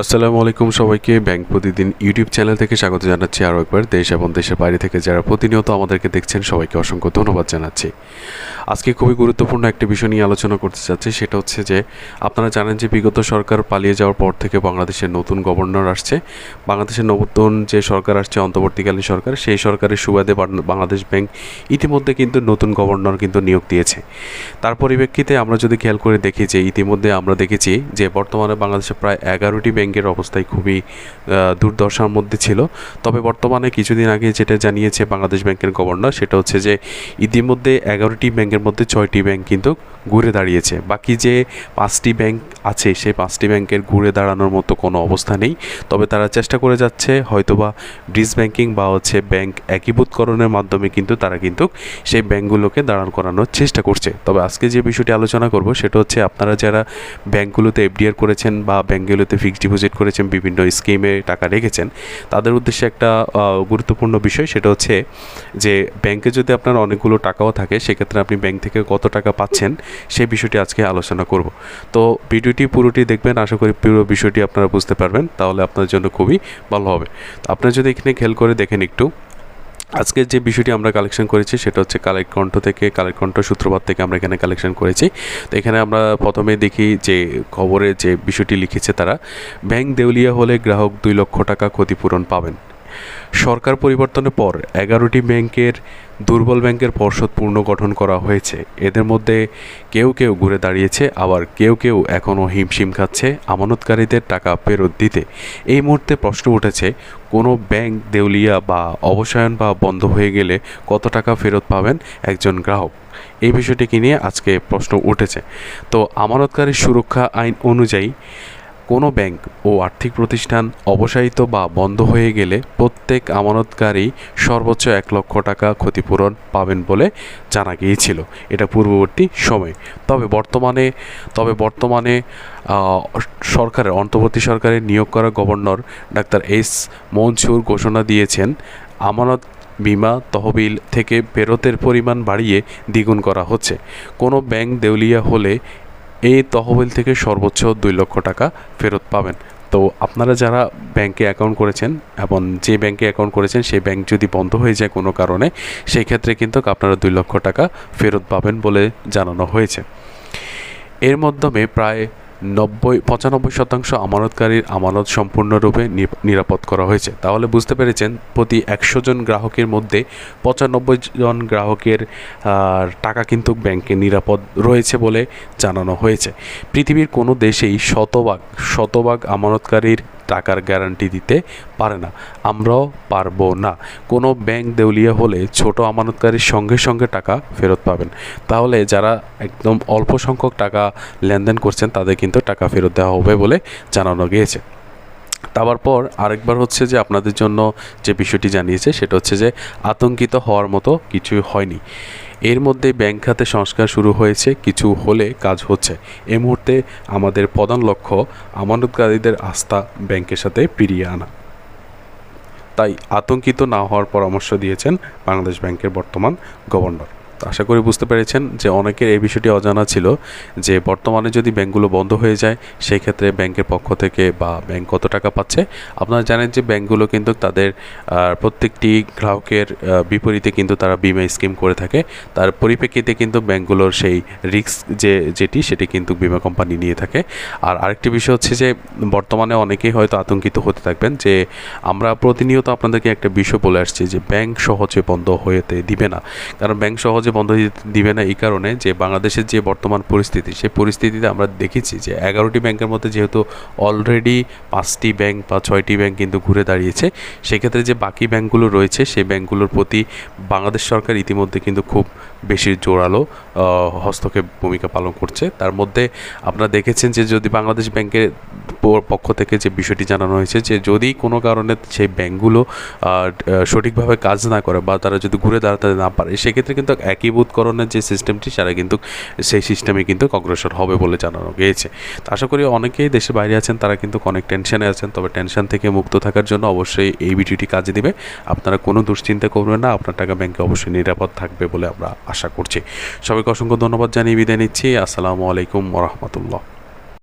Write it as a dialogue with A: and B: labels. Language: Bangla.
A: আসসালামু আলাইকুম সবাইকে ব্যাংক প্রতিদিন ইউটিউব চ্যানেল থেকে স্বাগত জানাচ্ছি আরও একবার। দেশ এবং দেশের বাইরে থেকে যারা প্রতিনিয়ত আমাদেরকে দেখছেন, সবাইকে অসংখ্য ধন্যবাদ জানাচ্ছি। আজকে খুবই গুরুত্বপূর্ণ একটি বিষয় নিয়ে আলোচনা করতে চাচ্ছি, সেটা হচ্ছে যে আপনারা জানেন যে বিগত সরকার পালিয়ে যাওয়ার পর থেকে বাংলাদেশের নতুন গভর্নর আসছে। বাংলাদেশের নতুন যে সরকার আসছে, অন্তর্বর্তীকালীন সরকার, সেই সরকারের সুবাদে বাংলাদেশ ব্যাংক ইতিমধ্যে কিন্তু নতুন গভর্নর কিন্তু নিয়োগ দিয়েছে। তার পরিপ্রেক্ষিতে আমরা যদি খেয়াল করে দেখি যে ইতিমধ্যে আমরা দেখেছি যে বর্তমানে বাংলাদেশে প্রায় এগারোটি ব্যাংকের অবস্থায় খুবই দুর্দশার মধ্যে ছিল। তবে বর্তমানে কিছুদিন আগে যেটা জানিয়েছে বাংলাদেশ ব্যাংকের গভর্নর, সেটা হচ্ছে যে ইতিমধ্যে এগারোটি ব্যাংকের মধ্যে ছয়টি ব্যাংক কিন্তু ঘুরে দাঁড়িয়েছে। বাকি যে পাঁচটি ব্যাংক আছে, সেই পাঁচটি ব্যাংকের ঘুরে দাঁড়ানোর মতো কোনো অবস্থা নেই। তবে তারা চেষ্টা করে যাচ্ছে, হয়তোবা ব্রিজ ব্যাংকিং বা হচ্ছে ব্যাংক একীভূতকরণের মাধ্যমে কিন্তু তারা কিন্তু সেই ব্যাংকগুলোকে দাঁড়ান করানোর চেষ্টা করছে। তবে আজকে যে বিষয়টি আলোচনা করব, সেটা হচ্ছে আপনারা যারা ব্যাংকগুলোতে এফডিআর করেছেন বা ব্যাংকগুলোতে ফিক্সড ডিপোজিট করেছেন, বিভিন্ন স্কিমে টাকা রেখেছেন। তাদের উদ্দেশ্যে একটা গুরুত্বপূর্ণ বিষয় সেটা হচ্ছে যে ব্যাংকে যদি আপনার অনেকগুলো টাকাও থাকে, সেক্ষেত্রে আপনি ব্যাংক থেকে কত টাকা পাচ্ছেন, সেই বিষয়টি আজকে আলোচনা করব। তো ভিডিওটি পুরোটি দেখবেন, আশা করি পুরো বিষয়টি আপনারা বুঝতে পারবেন, তাহলে আপনার জন্য খুবই ভালো হবে। আপনারা যদি এখানে খেয়াল করে দেখেন একটু আজকের যে বিষয়টি আমরা কালেকশন করেছি, সেটা হচ্ছে কালেক্ট কণ্ঠ থেকে কালেক্ট কণ্ঠ সূত্রপাত থেকে আমরা এখানে কালেকশন করেছি। তো এখানে আমরা প্রথমে দেখি যে খবরে যে বিষয়টি লিখেছে তারা, ব্যাংক দেউলিয়া হলে গ্রাহক দুই লক্ষ টাকা ক্ষতিপূরণ পাবেন। সরকার পরিবর্তনের পর এগারোটি ব্যাংকের দুর্বল ব্যাংকের পর্ষদ পুনর্গঠন করা হয়েছে। এদের মধ্যে কেউ কেউ ঘুরে দাঁড়িয়েছে, আবার কেউ কেউ এখনও হিমশিম খাচ্ছে আমানতকারীদের টাকা ফেরত দিতে। এই মুহূর্তে প্রশ্ন উঠেছে, কোনো ব্যাংক দেউলিয়া বা অবসায়ন বা বন্ধ হয়ে গেলে কত টাকা ফেরত পাবেন একজন গ্রাহক? এই বিষয়টিকে নিয়ে আজকে প্রশ্ন উঠেছে। তো আমানতকারী সুরক্ষা আইন অনুযায়ী কোনো ব্যাংক ও আর্থিক প্রতিষ্ঠান অবসায়িত বা বন্ধ হয়ে গেলে প্রত্যেক আমানতকারী সর্বোচ্চ এক লক্ষ টাকা ক্ষতিপূরণ পাবেন বলে জানা গিয়েছিল। এটা পূর্ববর্তী সময়। তবে বর্তমানে তবে বর্তমানে সরকারের, অন্তর্বর্তী সরকারের নিয়োগ করা গভর্নর ডাক্তার এস মনসুর ঘোষণা দিয়েছেন, আমানত বিমা তহবিল থেকে ফেরতের পরিমাণ বাড়িয়ে দ্বিগুণ করা হচ্ছে। কোনো ব্যাংক দেউলিয়া হলে এই তহবিল থেকে সর্বোচ্চ দুই লক্ষ টাকা ফেরত পাবেন। তো আপনারা যারা ব্যাংকে অ্যাকাউন্ট করেছেন এবং যে ব্যাংকে অ্যাকাউন্ট করেছেন, সেই ব্যাংক যদি বন্ধ হয়ে যায় কোনো কারণে, সেই ক্ষেত্রে কিন্তু আপনারা দুই লক্ষ টাকা ফেরত পাবেন বলে জানানো হয়েছে। এর মাধ্যমে প্রায় নব্বই, পঁচানব্বই শতাংশ আমানতকারীর আমানত সম্পূর্ণরূপে নিরাপদ করা হয়েছে। তাহলে বুঝতে পেরেছেন, প্রতি একশো জন গ্রাহকের মধ্যে পঁচানব্বই জন গ্রাহকের টাকা কিন্তু ব্যাংকে নিরাপদ রয়েছে বলে জানানো হয়েছে। পৃথিবীর কোনো দেশেই শতভাগ শতভাগ আমানতকারীর টাকার গ্যারান্টি দিতে পারে না। আমরাও পারব না। কোনো ব্যাংক দেউলিয়া হলে ছোট আমানতকারীর সঙ্গে সঙ্গে টাকা ফেরত পাবেন। তাহলে যারা একদম অল্প সংখ্যক টাকা লেনদেন করছেন, তাদের কিন্তু টাকা ফেরত দেওয়া হবে বলে জানানো গিয়েছে। তারপর পর আরেকবার হচ্ছে যে আপনাদের জন্য যে বিষয়টি জানিয়েছে, সেটা হচ্ছে যে আতঙ্কিত হওয়ার মতো কিছুই হয়নি। এর মধ্যে ব্যাংক খাতে সংস্কার শুরু হয়েছে, কিছু হলে কাজ হচ্ছে। এ মুহূর্তে আমাদের প্রধান লক্ষ্য আমানতকারীদের আস্থা ব্যাংকের সাথে ফিরিয়ে আনা। তাই আতঙ্কিত না হওয়ার পরামর্শ দিয়েছেন বাংলাদেশ ব্যাংকের বর্তমান গভর্নর। আশা করি বুঝতে পেরেছেন যে অনেকের এই বিষয়টি অজানা ছিল যে বর্তমানে যদি ব্যাংকগুলো বন্ধ হয়ে যায়, সেই ক্ষেত্রে ব্যাংকের পক্ষ থেকে বা ব্যাংক কত টাকা পাচ্ছে? আপনারা জানেন যে ব্যাংকগুলো কিন্তু তাদের প্রত্যেকটি গ্রাহকের বিপরীতে কিন্তু তারা বিমা স্কিম করে থাকে। তার পরিপ্রেক্ষিতে কিন্তু ব্যাংকগুলোর সেই রিস্ক যে, যেটি, সেটি কিন্তু বিমা কোম্পানি নিয়ে থাকে। আর আরেকটি বিষয় হচ্ছে যে, বর্তমানে অনেকেই হয়তো আতঙ্কিত হতে থাকবেন যে, আমরা প্রতিনিয়ত আপনাদেরকে একটা বিষয় বলে আসছি যে, ব্যাংক সহজে বন্ধ হয়েতে দিবে না। কারণ ব্যাংক সহজে বন্ধ দিবে না এই কারণে যে বাংলাদেশের যে বর্তমান পরিস্থিতি, সেই পরিস্থিতিতে আমরা দেখেছি যে এগারোটি ব্যাংকের মধ্যে যেহেতু অলরেডি পাঁচটি ব্যাংক বা ছয়টি ব্যাংক কিন্তু ঘুরে দাঁড়িয়েছে, সেক্ষেত্রে যে বাকি ব্যাংকগুলো রয়েছে, সেই ব্যাংকগুলোর প্রতি বাংলাদেশ সরকার ইতিমধ্যে কিন্তু খুব বেশি জোরালো হস্তক্ষেপ ভূমিকা পালন করছে। তার মধ্যে আপনারা দেখেছেন যে যদি বাংলাদেশ ব্যাংকের পক্ষ থেকে যে বিষয়টি জানানো হয়েছে যে যদি কোনো কারণে সেই ব্যাংকগুলো সঠিকভাবে কাজ না করে বা তারা যদি ঘুরে দাঁড়াতে না পারে, সেক্ষেত্রে কিন্তু একীভূতকরণের যে সিস্টেমটি, সেটা কিন্তু সেই সিস্টেমে কিন্তু অগ্রসর হবে বলে জানানো গিয়েছে। তো আশা করি অনেকেই দেশের বাইরে আছেন, তারা কিন্তু অনেক টেনশনে আছেন, তবে টেনশন থেকে মুক্ত থাকার জন্য অবশ্যই এই ভিডিওটি কাজে দিবে। আপনারা কোনো দুশ্চিন্তা করবেন না, আপনার টাকা ব্যাংকে অবশ্যই নিরাপদ থাকবে বলে আমরা আশা করছি। সবাইকে অসংখ্য ধন্যবাদ জানিয়ে বিদায় নিচ্ছি। আসসালামু আলাইকুম রহমতুল্লাহ।